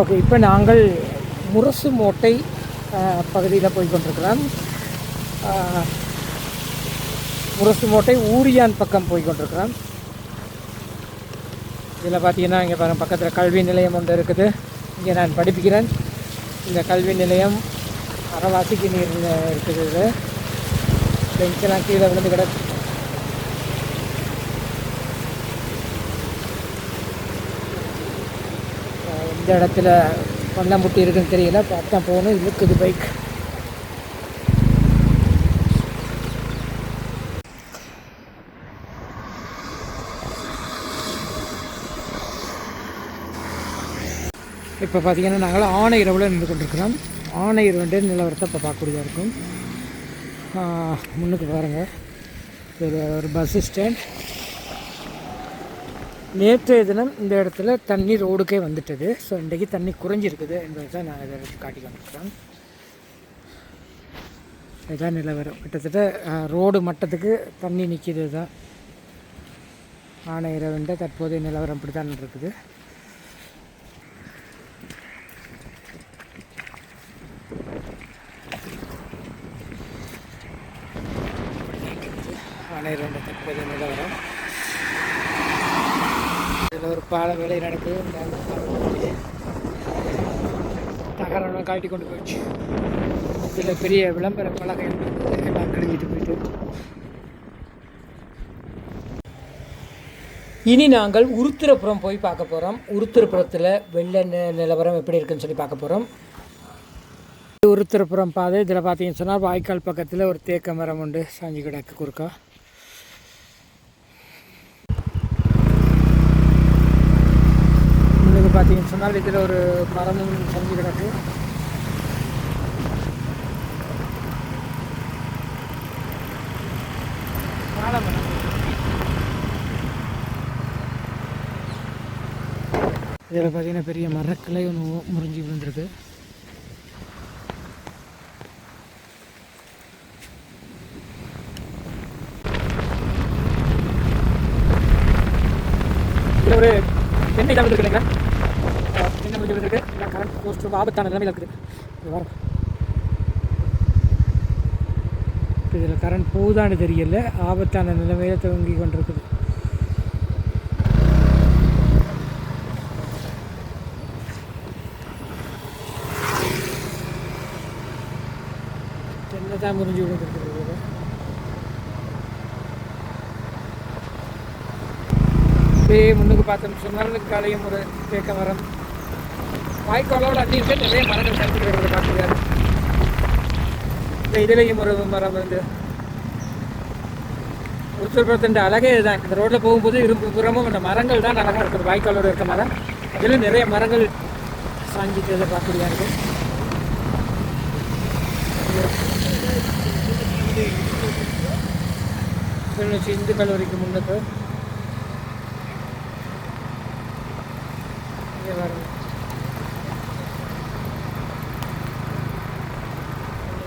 Okay இப்போ நாங்கள் முரசு மோட்டை பகுதியில் போய் கொண்டிருக்கிறோம். முரசு மோட்டை ஊரியான் பக்கம் போய் கொண்டிருக்கிறோம். இதில் பார்த்தீங்கன்னா இங்கே பக்கத்தில் கல்வி நிலையம் ஒன்று இருக்குது. இங்கே நான் படிப்பிக்கிறேன். இந்த கல்வி நிலையம் அறவாசிக்கு நீர் இருக்குது. இது. பெஞ்செல்லாம் கீழே விழுந்து கிடக்கு. இந்த இடத்துல பள்ளம்புட்டி இருக்குன்னு தெரியல பார்த்தா போகணும். இருக்குது பைக் இப்போ பார்த்தீங்கன்னா நாங்கள் ஆணையரவில் நின்று கொண்டிருக்கிறோம். ஆணையர் வந்து நிலவரத்தை இப்போ பார்க்கக்கூடியதாக இருக்கும். முன்னுக்கு பாருங்கள் இது ஒரு பஸ் ஸ்டாண்ட் நேற்றைய தினம் இந்த இடத்துல தண்ணி ரோடுக்கே வந்துட்டது. ஸோ இன்றைக்கி தண்ணி குறைஞ்சிருக்குது என்பதை தான் நான் இதை காட்டி கொண்டிருக்கிறேன் இதுதான் நிலவரம். கிட்டத்தட்ட ரோடு மட்டத்துக்கு தண்ணி நிற்கிது தான் ஆணையரவண்ட தற்போதைய நிலவரம் இப்படி தான் இருக்குது ஆணையரவண்ட தற்போதைய நிலவரம். இதில் ஒரு பால வேலை நடக்குது. இந்த தகரம் காட்டி கொண்டு போயிடுச்சு. இதில் பெரிய விளம்பர பலகை எல்லாம் கிழிஞ்சிட்டு போயிட்டு. இனி நாங்கள் உருத்திரபுரம் போய் பார்க்க போகிறோம் உருத்திரபுரத்தில் வெள்ள நிலவரம் எப்படி இருக்குன்னு சொல்லி பார்க்க போகிறோம் உருத்திரபுரம் பாதை இதில் பார்த்தீங்கன்னு சொன்னால் வாய்க்கால் பக்கத்தில் ஒரு தேக்க மரம் உண்டு. சாஞ்சி கிடக்கு குறுக்கா முன்னுக்கு பார்த்தீங்கன்னு சொன்னால் இதில் ஒரு மரமும் செஞ்சு கிடக்கு. இதில் பார்த்தீங்கன்னா பெரிய மரக்கிளை ஒன்று முறிஞ்சி விழுந்திருக்கு. இதில் ஒரு தென்னை கலந்து இருக்கு இல்லைங்களா அஹ் எல்லாம் கரண்ட் போஸ்ட் ரொம்ப ஆபத்தான நிலைமையில் இருக்குது. வரும் இதில் கரண்ட் போகுதான்னு தெரியல ஆபத்தான நிலைமையில் துவங்கி கொண்டிருக்குது. தென்னை தான் முறிஞ்சு அப்படியே முன்னுக்கு பார்த்தோம் சொன்னால் காலையும் ஒரு தேக்க மரம் வாய்க்காலோட அடியில் நிறைய மரங்கள் கருத்துக்கிறது பார்த்துருக்காரு இதுலேயும் ஒரு மரம் வந்து. உருத்தரபுரத்தின் அழகே இதுதான். இந்த ரோட்டில் போகும்போது இரும்பு புறமும் இந்த மரங்கள் தான் அழகாக இருக்குது வாய்க்காலோட இருக்க மரம். இதில் நிறைய மரங்கள் சாஞ்சிட்டு பார்க்கக்கூடியா கிளிநொச்சி இந்து கல்லூரிக்கு முன்னுக்கு இங்கே பாருங்க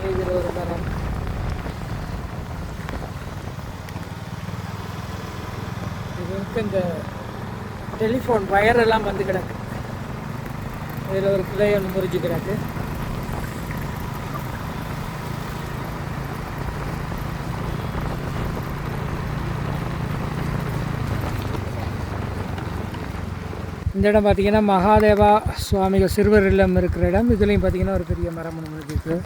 இதில் ஒரு மரம் இது வந்து இந்த டெலிஃபோன் வயர் எல்லாம் வந்து கிடக்கு. இதில் ஒரு கிளை ஒன்று முறிஞ்சு கிடக்கு. இந்த இடம் பார்த்தீங்கன்னா மகாதேவா சுவாமிகள் சிறுவர் இல்லம் இருக்கிற இடம். இதுலேயும் பார்த்தீங்கன்னா ஒரு பெரிய மரம் ஒன்று இருக்குது.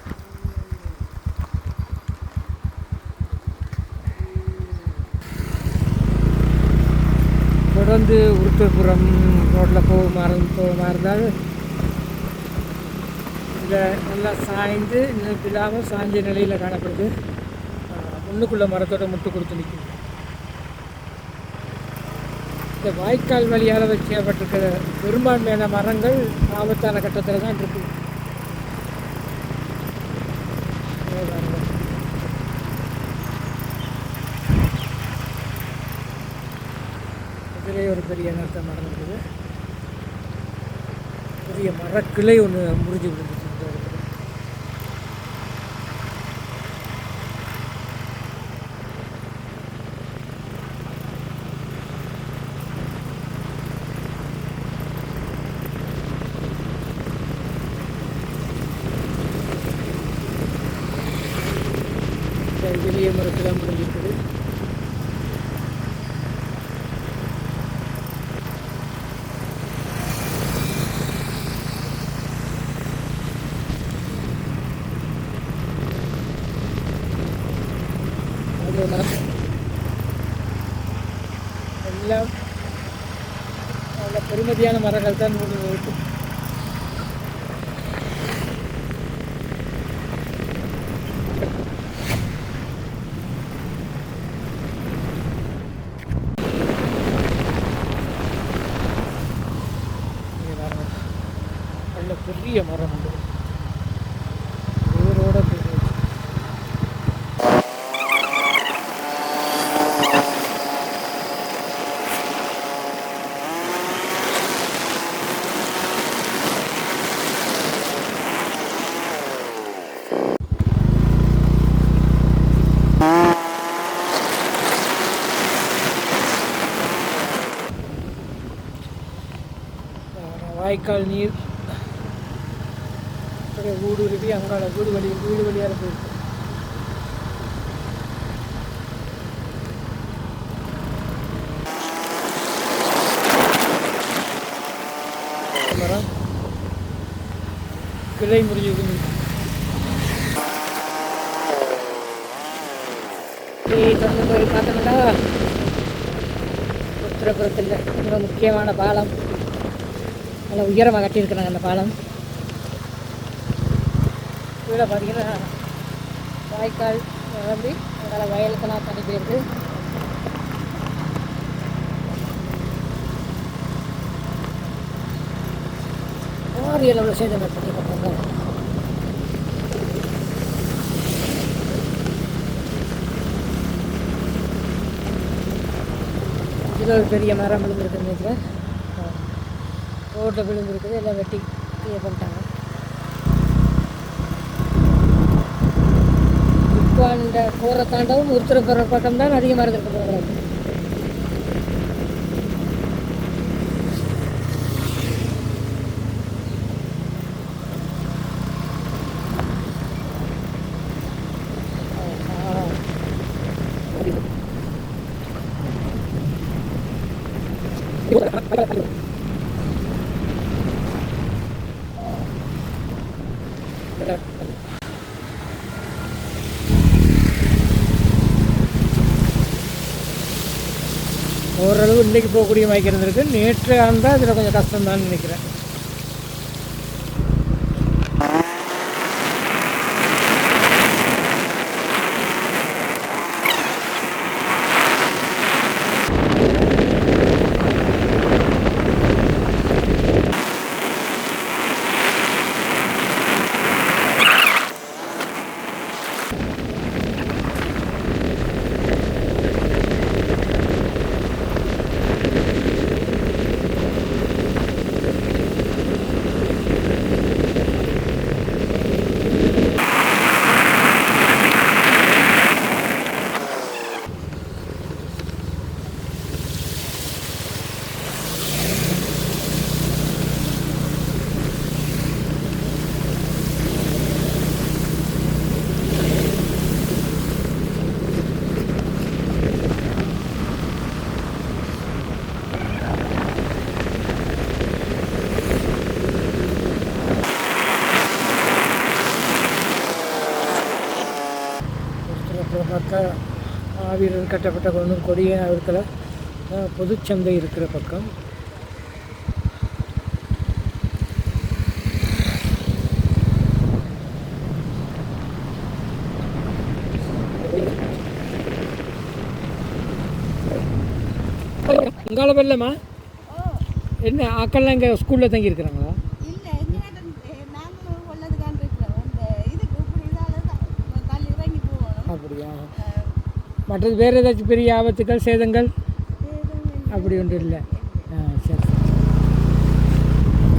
வந்து உருத்தபுரம் ரோட்டில் போகுமா போகுமா இருந்தால் இதில் நல்லா சாய்ந்து இன்னும் இல்லாமல் சாய்ஞ்ச நிலையில் காணப்படுது. முன்னுக்குள்ளே மரத்தோட முட்டு கொடுத்து நிற்கும். இந்த வாய்க்கால் வழியால் வச்சப்பட்டிருக்கிற பெரும்பான்மையான மரங்கள் ஆபத்தான கட்டத்தில் தான் இருக்குது இதோ பாருங்க. இதிலே ஒரு பெரிய நேரத்தை மரம் பெரிய மரக்கிளை ஒன்று முறிஞ்சு விடுது இந்த இடத்துல. பெரிய மரத்தில் முடிஞ்சிருக்குது அது மரம் எல்லாம் நல்ல பெருமதியான மரங்கள் தான் இருக்கு இங்க பாருங்க. நல்ல பெரிய மரம் உண்டு வேரோட பெரிய அஹ் வாய்க்கால் நீர். அப்படியே ஊடுருவி அங்கால வீடு வழி வீடு வழியாக போயிருக்கு கிளை முறியுது. தொடர்ந்து போய் பார்த்தோம்னா உத்தரப்புறத்தில் ரொம்ப முக்கியமான பாலம். நல்ல உயரமாக கட்டியிருக்கிறாங்க அந்த பாலம். கீழே பார்த்தீங்கன்னா வாய்க்கால் வந்து அதனால் வயலுக்கெல்லாம் தண்ணி போயிருக்கு பாரிய அளவில் சேதம் ஏற்பட்டிருக்காங்க இது ஒரு பெரிய மரம் விழுந்திருக்குன்னு நினைக்கிறேன். ரோட்டில் விழுந்துருக்குது எல்லாம் வெட்டி இது பண்ணிட்டாங்க. இப்போ அந்த போகிற தாண்டவும் உருத்துற பக்கம் தான் அதிகமாக இருந்திருக்கு போகிறாங்க ஓரளவு இன்றைக்கி போகக்கூடிய மயக்கம் இருந்திருக்கு. நேற்று இருந்தால் அதில் கொஞ்சம் கஷ்டம்தான் நினைக்கிறேன் ஒருத்தர் பார்த்தா ஆவீரர் கட்டப்பட்ட ஒன்றும் கொடிய இருக்கிற பொதுச்சந்தை இருக்கிற பக்கம். உங்கால வெள்ளமா? என்ன ஆக்கள்லாம் இங்கே ஸ்கூலில் தங்கி இருக்கிறாங்களா இல்ல எங்ககிட்ட நாங்களும் உள்ளதுக்கான் இருக்கிறோம் இந்த இதுக்கு இப்படி இதால தான் தள்ளி இறங்கி போகணும் அப்படியா மற்றது வேறு ஏதாச்சும் பெரிய ஆபத்துக்கள் சேதங்கள்? அப்படி ஒன்றும் இல்லை. ஆ சரி.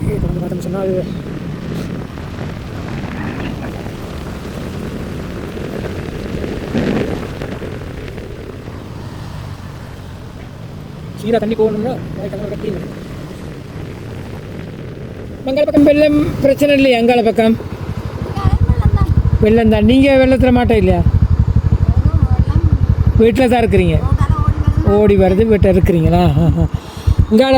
இது வந்து பார்த்தோம்னு சொன்னால் அது சீராக தண்ணி போகணும்னா கட்டி மங்கள பக்கம் வெள்ளம் பிரச்சனை இல்லையா? அங்கால பக்கம்? வெள்ளம் தான். நீங்கள் வெள்ளத்தில் மாட்டோம் இல்லையா? வீட்டில் தான் இருக்கிறீங்க? ஓடி வருது வீட்டில் இருக்கிறீங்களா? இங்கால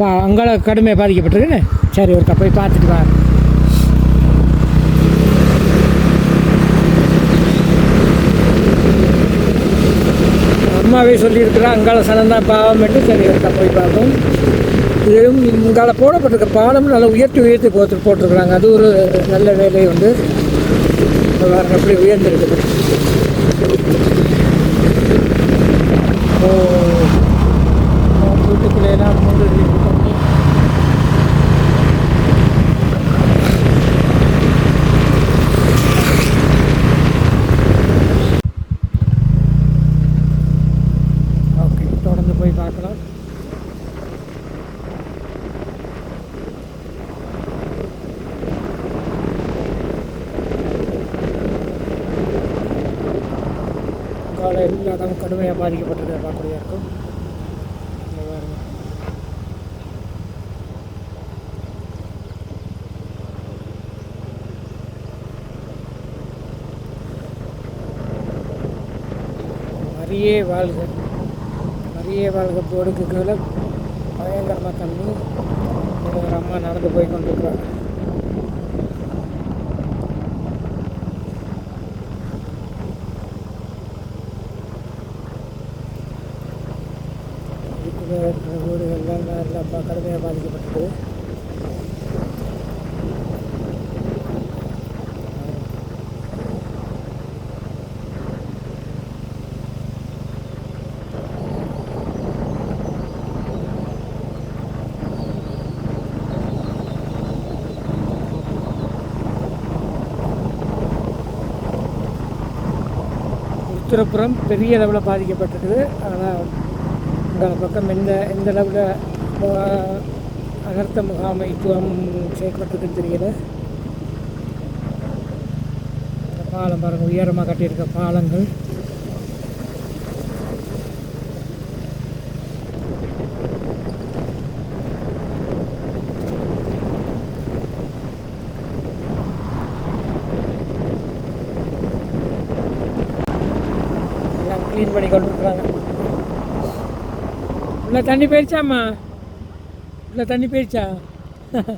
பா அங்கால கடுமையாக பாதிக்கப்பட்டிருக்குன்னு? சரி ஒருக்கா போய் பார்த்துட்டு வா. அம்மாவே சொல்லியிருக்கிறா அங்கால சனந்தான் பாவம் பாவம்ட்டு சரி ஒருக்கா போய் பார்ப்போம். இதுவும் இங்கால போடப்பட்டிருக்க பாலம் நல்லா உயர்த்தி உயர்த்தி போட்டு போட்டிருக்கிறாங்க. அது ஒரு நல்ல வேலை உண்டு இப்ப உயர்ந்திருக்குது ஓ வீட்டுக்குள்ளேலாம் மூன்று தண்ணி ஓகே தொடர்ந்து போய் பார்க்கலாம் காலை கடுமையாக பாதிக்கப்பட்டதை பார்க்கக்கூடிய இருக்கும் இங்க மரியே வாழ்க. மரியே வாழ்க. போர்டுக்கு கீழே பயங்கரமாக தண்ணி. ஒரு அம்மா நடந்து போய் கொண்டிருக்கிறாங்க. வீட்டில் இருக்கிற வீடுகள்லாம் எல்லாம் பா- கடுமையாக பாதிக்கப்பட்டது உத்தரப்புறம் பெரிய அளவில் பாதிக்கப்பட்டிருக்குது. ஆனால் இந்த பக்கம் எந்த எந்த அளவில் அனர்த்த முகாமைத்துவம் செயல்பட்டுருக்குன்னு தெரியல. இந்த பாலம் பாருங்கள் உயரமாக கட்டியிருக்க பாலங்கள். எல்லாம் க்ளீன் பண்ணி கொண்டு இருக்கிறாங்க உள்ள தண்ணி போயிடுச்சாம்மா உள்ள தண்ணி போயிடுச்சா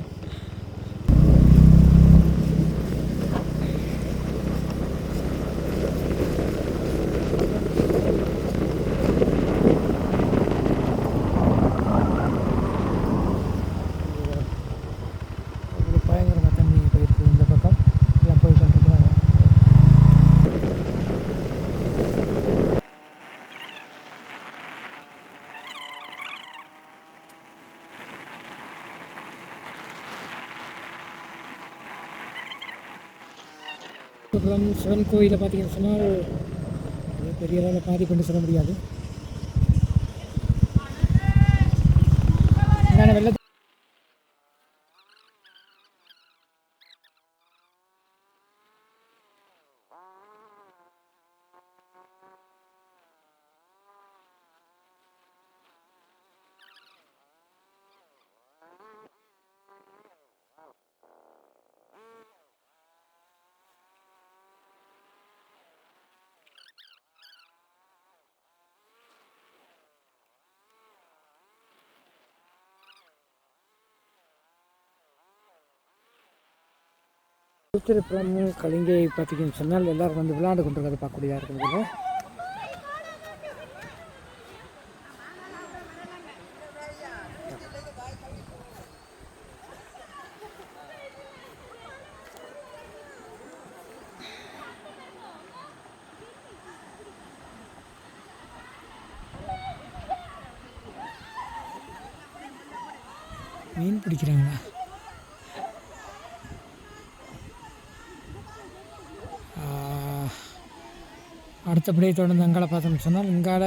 ஒரு பயங்கரமாக தண்ணி போயிருக்கு இந்த பக்கம் எல்லாம் போய் கொண்டிருக்கிறாங்க அப்புறம் சிவன் கோயிலில் பார்த்தீங்கன்னு சொன்னால் அது பெரிய அளவில் பாதிப்புன்னு சொல்ல முடியாது. நான் வெள்ள திருப்புறம் கலிங்கை பார்த்தீங்கன்னு சொன்னால் எல்லாரும் வந்து விளையாண்டு கொண்டிருக்கிறத பார்க்கக்கூடியதாக இருக்கிறது மீன் பிடிக்கிறாங்களா? அடுத்தபடியே தொடர்ந்து அங்கால பார்த்தோம்னு சொன்னால் இங்கால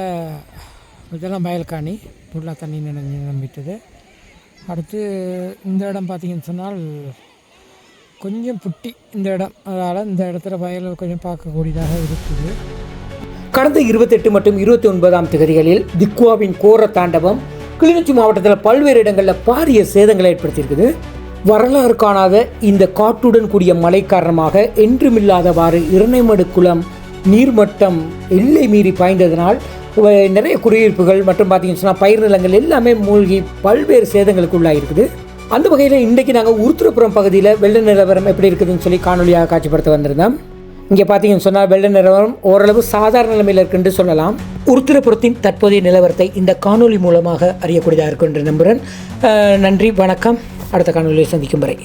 இதெல்லாம் வயல்காணி ஃபுல்லாக தண்ணி நினைஞ்சு நம்பிட்டது அடுத்து இந்த இடம் பார்த்தீங்கன்னு சொன்னால் கொஞ்சம் புட்டி இந்த இடம். அதனால் இந்த இடத்துல வயல் கொஞ்சம் பார்க்கக்கூடியதாக இருக்குது. கடந்த இருபத்தெட்டு மற்றும் இருபத்தி ஒன்பதாம் திகதிகளில் திக்குவாவின் கோர தாண்டவம் கிளிநொச்சி மாவட்டத்தில் பல்வேறு இடங்களில் பாரிய சேதங்களை ஏற்படுத்தியிருக்குது. வரலாறு காணாத இந்த காட்டுடன் கூடிய மழை காரணமாக என்றுமில்லாதவாறு இரணைமடு குளம் நீர்மட்டம் எல்லை மீறி பாய்ந்ததனால் நிறைய குடியிருப்புகள் மற்றும் பார்த்தீங்கன்னு சொன்னால் பயிர் நிலங்கள் எல்லாமே மூழ்கி பல்வேறு சேதங்களுக்கு உள்ளாயிருக்குது. அந்த வகையில் இன்றைக்கி நாங்கள் உருத்திரபுரம் பகுதியில் வெள்ள நிலவரம் எப்படி இருக்குதுன்னு சொல்லி காணொலியாக காட்சிப்படுத்த வந்திருந்தோம். இங்கே பார்த்தீங்கன்னு சொன்னால் வெள்ள நிலவரம் ஓரளவு சாதாரண நிலைமையில் இருக்குன்னு சொல்லலாம். உருத்திரபுரத்தின் தற்போதைய நிலவரத்தை இந்த காணொளி மூலமாக அறியக்கூடியதாக இருக்கும் என்று நம்புகிறேன் நன்றி வணக்கம். அடுத்த காணொலியை சந்திக்கும் வரை.